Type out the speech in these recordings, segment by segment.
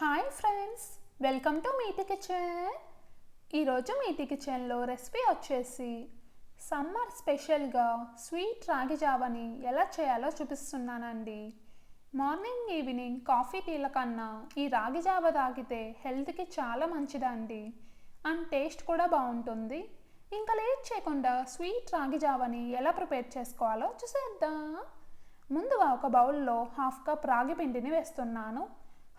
Hi friends welcome to Meethi kitchen ఈరోజు మీటి కిచెన్లో recipe వచ్చేసి సమ్మర్ స్పెషల్గా స్వీట్ రాగి జావని ఎలా చేయాలో చూపిస్తున్నానండి. మార్నింగ్ ఈవినింగ్ కాఫీ టీల కన్నా ఈ రాగి జావ తాగితే హెల్త్కి చాలా మంచిదండి. అండ్ టేస్ట్ కూడా బాగుంటుంది. ఇంకా లేట్ చేయకుండా స్వీట్ రాగి జావని ఎలా ప్రిపేర్ చేసుకోవాలో చూసేద్దాం. ముందుగా ఒక బౌల్లో హాఫ్ కప్ రాగి పిండిని వేస్తున్నాను.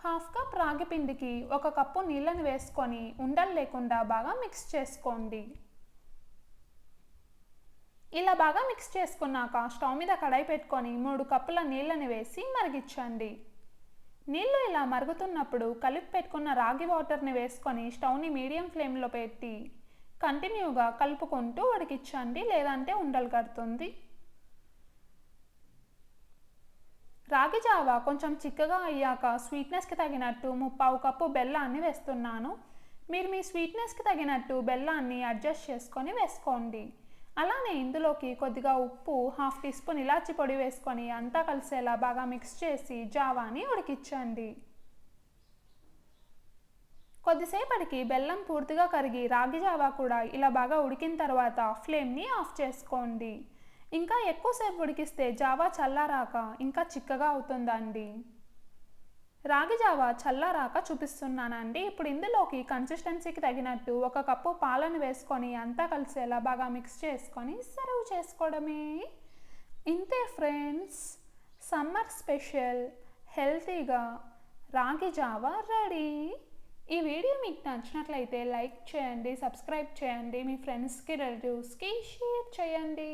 హాఫ్ కప్ రాగి పిండికి ఒక కప్పు నీళ్ళని వేసుకొని ఉండలు లేకుండా బాగా మిక్స్ చేసుకోండి. ఇలా బాగా మిక్స్ చేసుకున్నాక స్టవ్ మీద కడాయి పెట్టుకొని మూడు కప్పుల నీళ్ళని వేసి మరిగించండి. నీళ్ళు ఇలా మరుగుతున్నప్పుడు కలిపి పెట్టుకున్న రాగి వాటర్ని వేసుకొని స్టవ్ని మీడియం ఫ్లేమ్లో పెట్టి కంటిన్యూగా కలుపుకుంటూ ఉడికించండి లేదంటే ఉండలు కడుతుంది. రాగి జావ కొంచెం చిక్కగా అయ్యాక స్వీట్నెస్కి తగినట్టు ముప్పావు కప్పు బెల్లాన్ని వేస్తున్నాను. మీరు మీ స్వీట్నెస్కి తగినట్టు బెల్లాన్ని అడ్జస్ట్ చేసుకొని వేసుకోండి. అలానే ఇందులోకి కొద్దిగా ఉప్పు హాఫ్ టీ స్పూన్ ఇలాచి పొడి వేసుకొని అంతా కలిసేలా బాగా మిక్స్ చేసి జావాని ఉడికించండి. కొద్దిసేపటికి బెల్లం పూర్తిగా కరిగి రాగి జావా కూడా ఇలా బాగా ఉడికిన తర్వాత ఫ్లేమ్ని ఆఫ్ చేసుకోండి. ఇంకా ఎక్కువసేపు ఉడికిస్తే జావా చల్లారాక ఇంకా చిక్కగా అవుతుందండి. రాగి జావా చల్లారాక చూపిస్తున్నానండి. ఇప్పుడు ఇందులోకి కన్సిస్టెన్సీకి తగినట్టు ఒక కప్పు పాలను వేసుకొని అంతా కలిసేలా బాగా మిక్స్ చేసుకొని సర్వ్ చేసుకోవడమే. ఇంతే ఫ్రెండ్స్ సమ్మర్ స్పెషల్ హెల్తీగా రాగి జావా రెడీ. ఈ వీడియో మీకు నచ్చినట్లయితే లైక్ చేయండి సబ్స్క్రైబ్ చేయండి మీ ఫ్రెండ్స్కి రిలేటివ్స్కి షేర్ చేయండి.